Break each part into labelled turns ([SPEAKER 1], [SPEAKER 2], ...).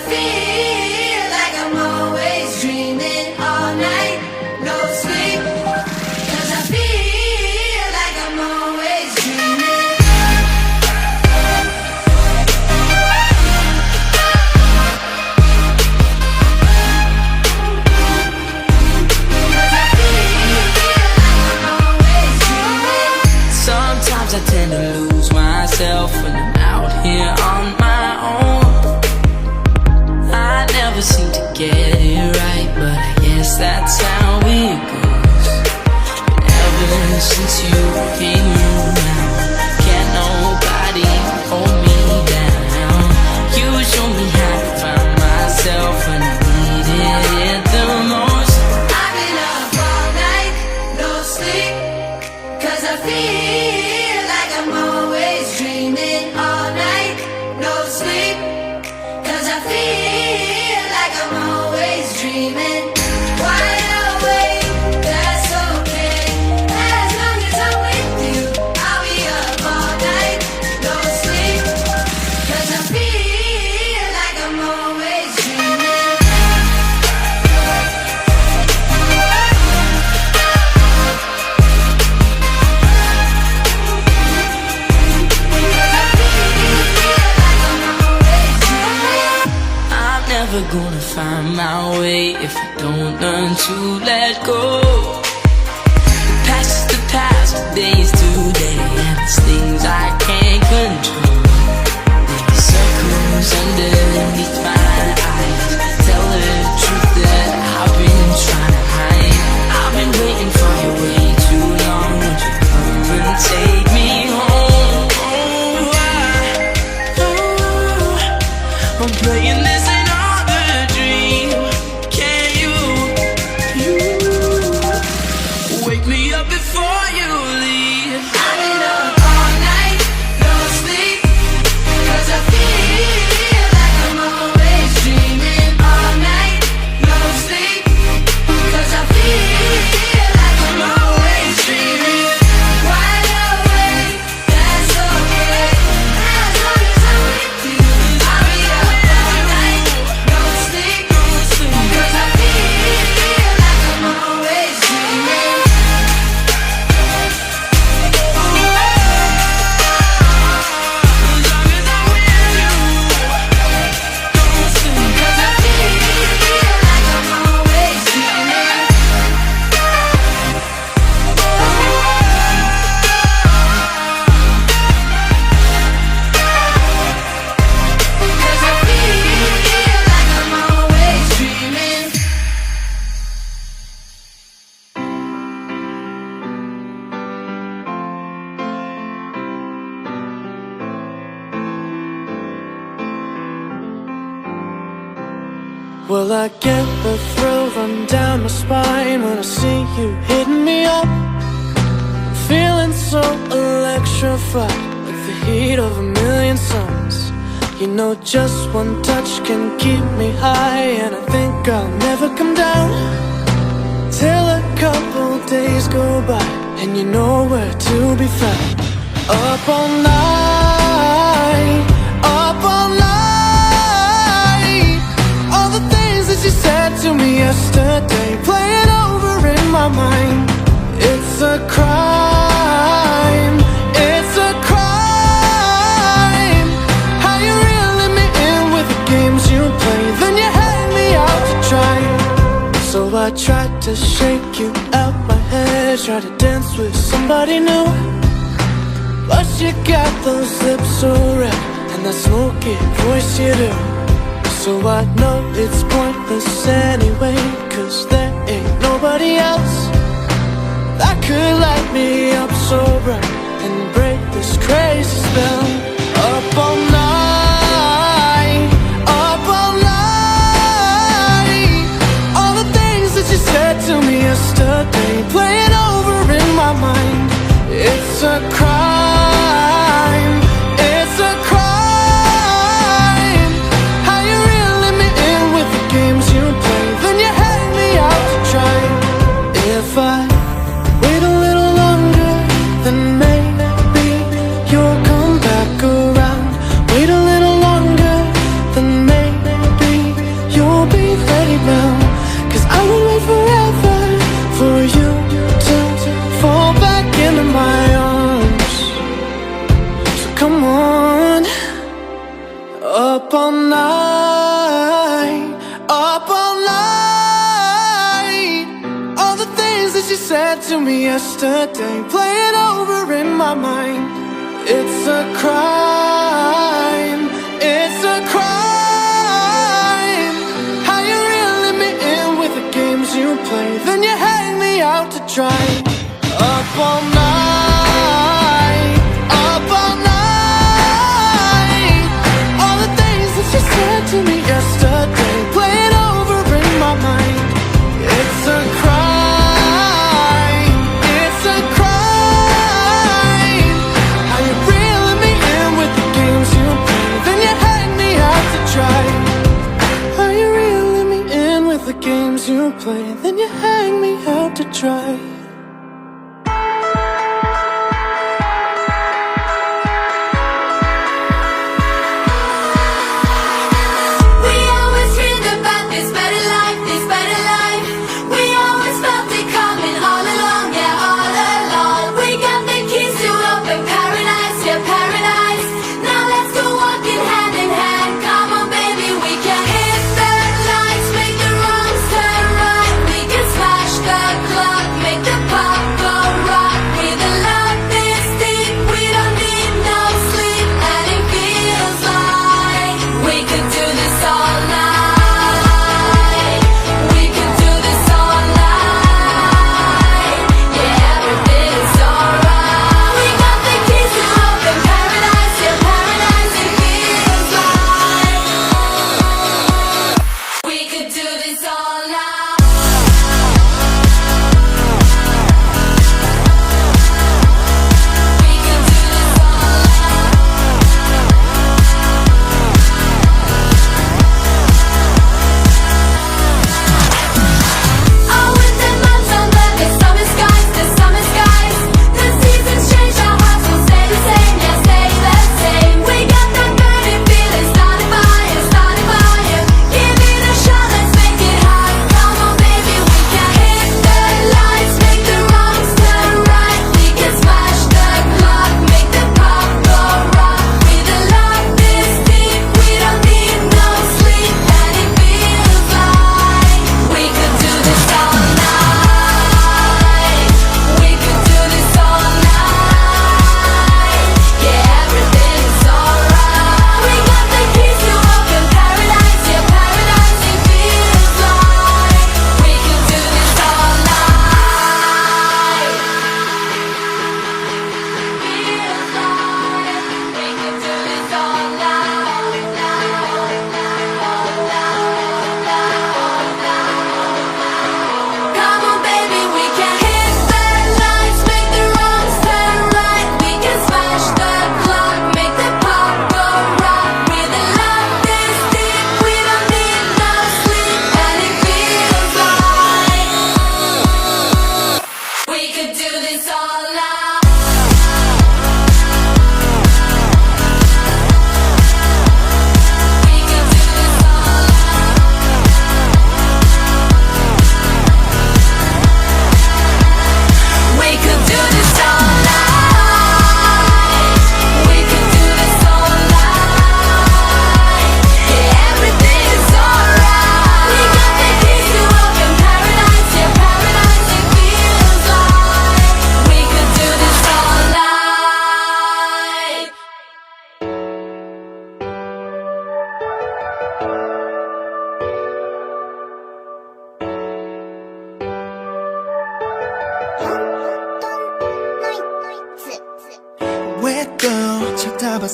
[SPEAKER 1] the. Don't learn to let go. The past is the past, days Will I
[SPEAKER 2] get the thrill run down my spine when I see you hitting me up? Feeling so electrified, like the heat of a million suns. You know, just one touch can keep me high, and I think I'll never come down. Till a couple days go by, and you know where to be found. Up all night. It's a crime. It's a crime. How you reeling me in with the games you play, then you hang me out to try. So I tried to shake you out my head, try to dance with somebody new. But you got those lips so red and that smoky voice you do. So I know it's pointless anyway, cause there ain't nobody else that could light me up so bright and break this crazy spell.
[SPEAKER 1] on Up all night Up all night. All the things that you said to me yesterday Play it over in my mind. It's a crime It's a crime. How you really me in with the games you play Then you hang me out to dry. Up all night. play, then you hang me out to dry.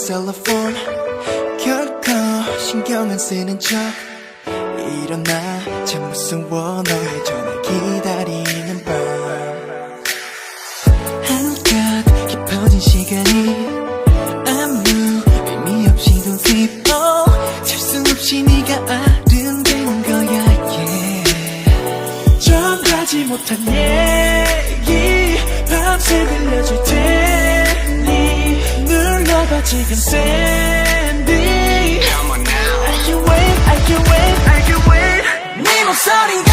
[SPEAKER 1] 셀러폰 결코 신경 안 쓰는 척. 일어나 참 무슨 원어의 전화 기다리는 밤. 한껏 깊어진 시간이 chicken sandy. Come on now. I can wait, I can wait, I can wait. 你能锁定。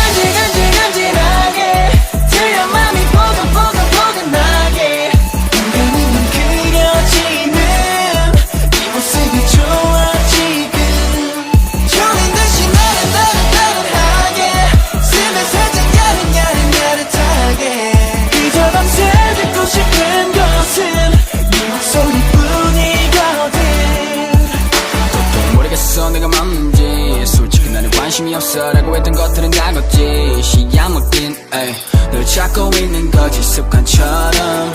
[SPEAKER 3] 관심이 없어라고 했던 것들은 다 걷지. 시야 먹긴 에이 널 찾고 있는 거지 습관처럼.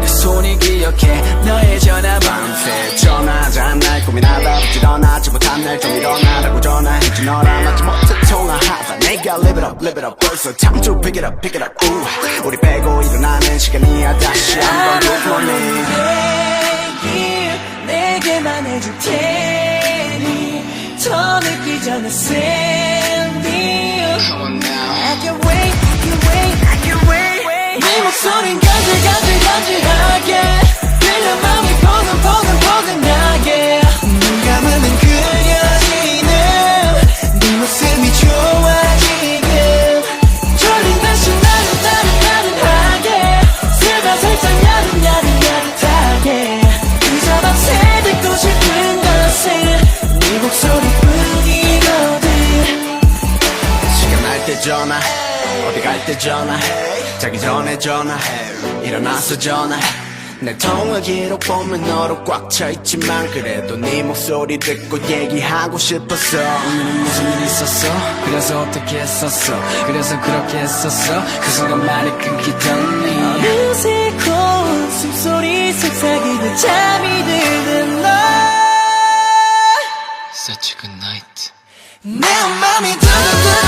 [SPEAKER 3] 내 손이 기억해 너의 전화 밤새 전화하자 날 고민하다 부지런하지 못한 날좀 일어나라고 전화했지. 너랑 맞지 못해 통화하다. 내가 live it up live it up. 벌써 time to pick it up pick it up. 우 우리 빼고 일어나는 시간이야 다시 한번 good morning
[SPEAKER 4] 더 늦기 전에 send me I can wait, I can wait, I can wait. 네 목소린 간질간질간질하게. 들려 맘이 포근포근포근하게. 눈 감으면 그려지는 네 모습이 좋아
[SPEAKER 3] 때 전화. 어디 갈 때 전화? 자기 전에 전화. 일어나서 전화. 내 통화 기록 보면 너로 꽉 차있지만 그래도 네 목소리 듣고 얘기하고 싶었어. 오늘은 무슨 일 있었어? 그래서 어떻게 했었어? 그래서 그렇게 했었어? 그 순간 말이 끊기더니.
[SPEAKER 4] 어느새고 숨소리 속삭이듯 잠이 드는 너. Such a good night. 내 맘이 두근두근